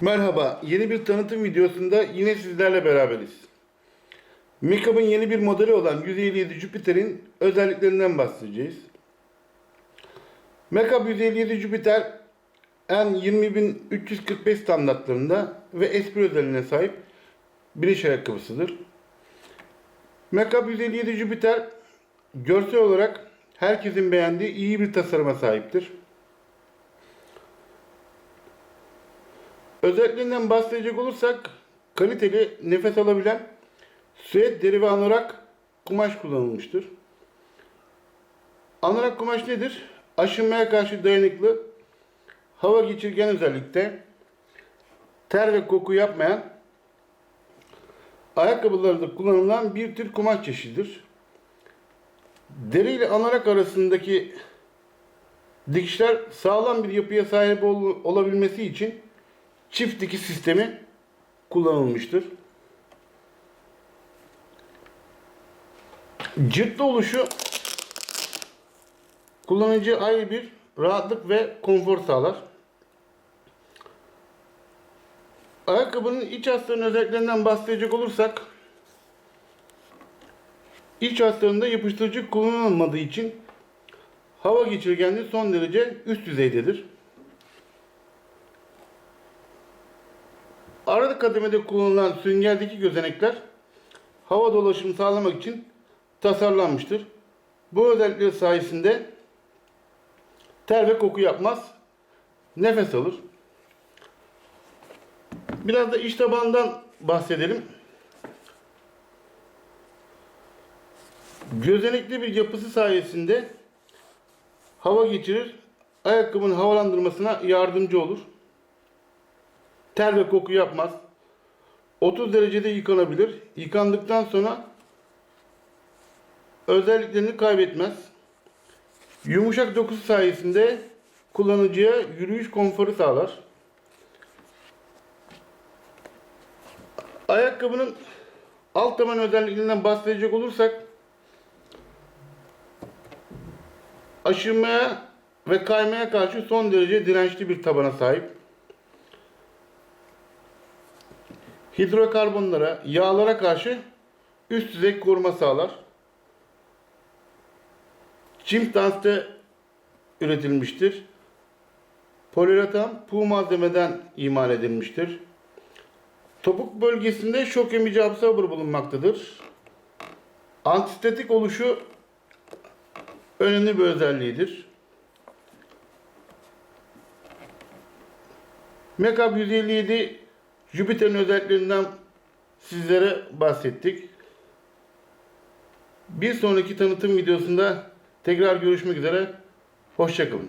Merhaba, yeni bir tanıtım videosunda yine sizlerle beraberiz. Makeup'ın yeni bir modeli olan 157 Jupiter'in özelliklerinden bahsedeceğiz. Makeup 157 Jupiter N20345 standartlarında ve espri özelliğine sahip bir iş ayakkabısıdır. Makeup 157 Jupiter görsel olarak herkesin beğendiği iyi bir tasarıma sahiptir. Özelliklerinden bahsedecek olursak kaliteli, nefes alabilen süet deri ve anorak kumaş kullanılmıştır. Anorak kumaş nedir? Aşınmaya karşı dayanıklı, hava geçirgen özellikte, ter ve koku yapmayan, ayakkabılarda kullanılan bir tür kumaş çeşididir. Deri ile anorak arasındaki dikişler sağlam bir yapıya sahip ol- olabilmesi için çift dikiş sistemi kullanılmıştır. Cırtlı oluşu kullanıcı ayrı bir rahatlık ve konfor sağlar. Ayakkabının iç hastanın özelliklerinden bahsedecek olursak iç hastanında yapıştırıcı kullanılmadığı için hava geçirgenliği son derece üst düzeydedir. Arada kademede kullanılan süngerdeki gözenekler hava dolaşımı sağlamak için tasarlanmıştır. Bu özellikleri sayesinde ter ve koku yapmaz, nefes alır. Biraz da iç tabandan bahsedelim. Gözenekli bir yapısı sayesinde hava geçirir, ayakkabının havalandırmasına yardımcı olur ter ve koku yapmaz. 30 derecede yıkanabilir. Yıkandıktan sonra özelliklerini kaybetmez. Yumuşak dokusu sayesinde kullanıcıya yürüyüş konforu sağlar. Ayakkabının alt taban özelliklerinden bahsedecek olursak aşınmaya ve kaymaya karşı son derece dirençli bir tabana sahip. Hidrokarbonlara, yağlara karşı üst düzey koruma sağlar. Çim danste üretilmiştir. Poliüretan puğ malzemeden imal edilmiştir. Topuk bölgesinde şok emici absorber bulunmaktadır. Antistatik oluşu önemli bir özelliğidir. Makeup 157 Jüpiter'in özelliklerinden sizlere bahsettik. Bir sonraki tanıtım videosunda tekrar görüşmek üzere. Hoşçakalın.